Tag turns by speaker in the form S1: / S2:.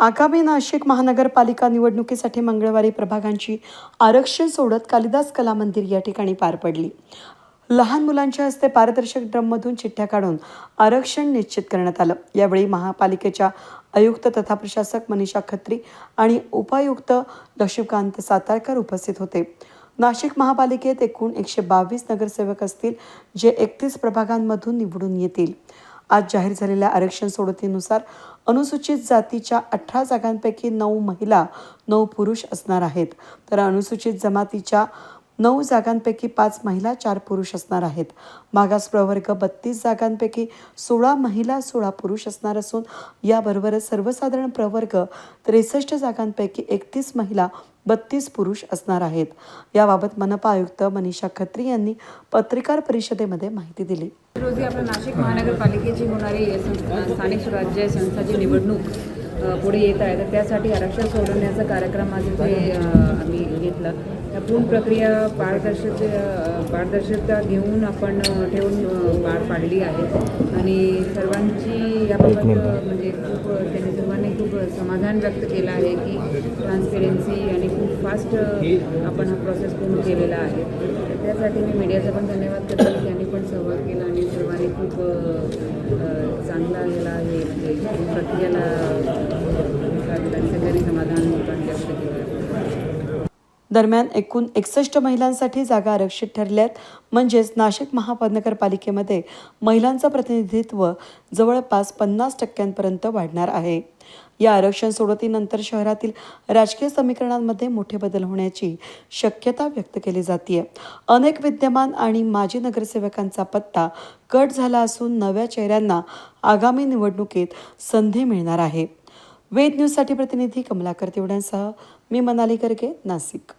S1: आगामी नाशिक महानगरपालिका निवडणुकीसाठी मंगळवारी प्रभागांची आरक्षण सोडत कालिदास कला मंदिर या ठिकाणी पार पडली. लहान मुलांच्या हस्ते पारदर्शक ड्रममधून चिठ्ठ्या काढून आरक्षण निश्चित करण्यात आलं. यावेळी महापालिकेच्या आयुक्त तथा प्रशासक मनीषा खत्री आणि उपायुक्त लक्ष्मीकांत सातारकर उपस्थित होते. नाशिक महापालिकेत एकूण एकशे बावीस नगरसेवक असतील जे एकतीस प्रभागांमधून निवडून येतील. आज जाहीर झालेल्या आरक्षण सोडतीनुसार अनुसूचित जातीच्या अठरा जागांपैकी नऊ महिला नऊ पुरुष असणार आहेत. तर अनुसूचित जमातीच्या नऊ जागांपैकी पाच महिला चार पुरुष असणार आहेत. मागास प्रवर्ग बत्तीस जागांपैकी सोळा महिला सोळा पुरुष असणार असून याबरोबरच सर्वसाधारण प्रवर्ग त्रेसष्ट जागांपैकी एकतीस महिला बत्तीस पुरुष असणार आहेत. याबाबत मनपा आयुक्त मनीषा खत्री यांनी पत्रकार परिषदेमध्ये माहिती दिली.
S2: रोजी आपल्या नाशिक महानगरपालिकेची होणारी स्थानिक स्वराज्य संस्थाची निवडणूक पुढे येत आहे. तर त्यासाठी आरक्षण सोडवण्याचा कार्यक्रम आज इथे आम्ही घेतला. त्या पूर्ण प्रक्रिया पारदर्शक पारदर्शकता घेऊन आपण ठेवून पार पाडली आहे. आणि सर्वांची याबाबत म्हणजे खूप त्यांनी सर्वांनी खूप समाधान व्यक्त केलं आहे की ट्रान्सपेरन्सी आणि खूप फास्ट आपण हा प्रोसेस पूर्ण केलेला आहे. तर त्यासाठी मी मीडियाचा पण धन्यवाद करते. की त्यांनी पण सहभाग केला आणि सर्वांनी खूप चांगला आहे. प्रक्रियेला सगळ्यांनी समाधान व्यक्त केलं
S1: दरम्यान एकूण एकसष्ट महिलांसाठी जागा आरक्षित ठरल्यात. म्हणजेच नाशिक महानगरपालिकेमध्ये महिलांचं प्रतिनिधित्व जवळपास पन्नास टक्क्यांपर्यंत वाढणार आहे. या आरक्षण सोडतीनंतर शहरातील राजकीय समीकरणांमध्ये मोठे बदल होण्याची शक्यता व्यक्त केली जाते अनेक विद्यमान आणि माजी नगरसेवकांचा पत्ता कट झाला असून नव्या चेहऱ्यांना आगामी निवडणुकीत संधी मिळणार आहे. वेद न्यूजसाठी प्रतिनिधी कमलाकर तिवड्यांसह मी मनाली करके नाशिक.